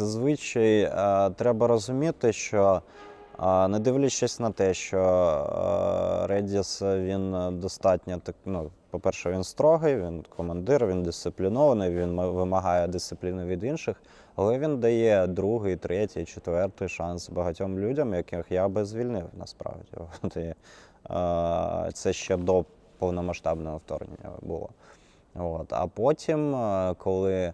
Зазвичай е, треба розуміти, що е, не дивлячись на те, що е, Редіс він достатньо так, ну, по-перше, він строгий, він командир, він дисциплінований, він вимагає дисципліни від інших, але він дає другий, третій, четвертий шанс багатьом людям, яких я би звільнив насправді. От, і, е, це ще до повномасштабного вторгнення було. От. А потім, коли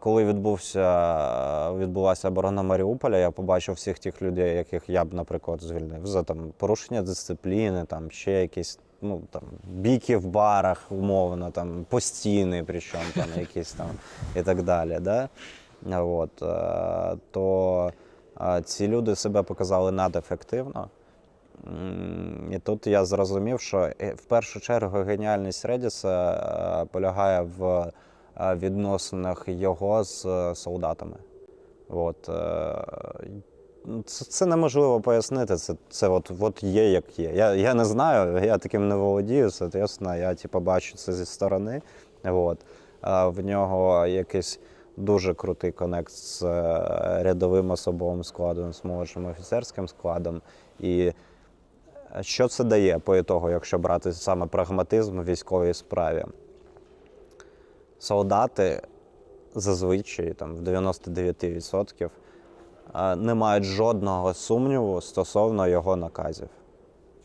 Коли відбувся, відбулася оборона Маріуполя, я побачив всіх тих людей, яких я б, наприклад, звільнив за там порушення дисципліни, там ще якісь ну там біки в барах, умовно, там постійні, причому там якісь там і так далі. Да? От, е, то е, ці люди себе показали надефективно. І тут я зрозумів, що е, в першу чергу геніальність Редіса полягає в відносинах його з е, солдатами. От, е, це, це неможливо пояснити. Це, це от, от є як є. Я, я не знаю, я таким не володію, соответственно, я типу, бачу це зі сторони. От. В нього якийсь дуже крутий конект з е, рядовим особовим складом, з молодшим офіцерським складом. І що це дає по ітогу, якщо брати саме прагматизм в військовій справі? Солдати зазвичай там, в 99% е, не мають жодного сумніву стосовно його наказів.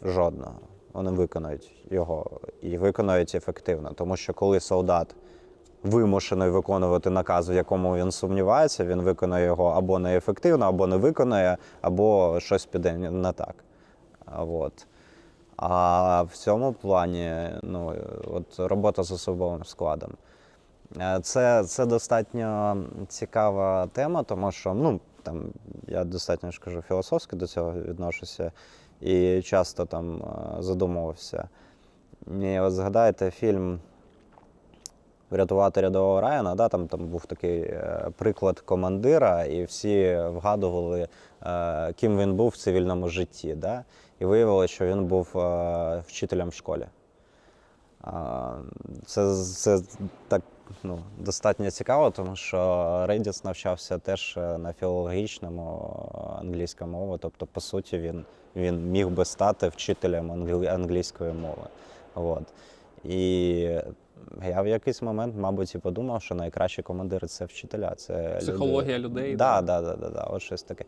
Жодного. Вони виконають його і виконають ефективно. Тому що коли солдат вимушений виконувати наказ, в якому він сумнівається, він виконає його або неефективно, або не виконає, або щось піде не так. От. А в цьому плані ну, от робота з особовим складом. Е, Це, це достатньо цікава тема, тому що ну, там, я достатньо ж кажу, філософськи до цього відношуся і часто там е, задумувався. І от згадайте фільм Врятувати рядового Райана, да, там, там був такий е, приклад командира, і всі вгадували, ким він був в цивільному житті. Да? І виявилося, що він був вчителем в школі. Це, це так ну, достатньо цікаво, тому що Рейдіс навчався теж е, на філологічному е, англійська мова. Тобто, по суті, він, він міг би стати вчителем англійської мови. От. І я в якийсь момент, мабуть, і подумав, що найкращі командири це вчителя. Це люди- Психологія людей, Да, да. да, да, да, да, от щось таке.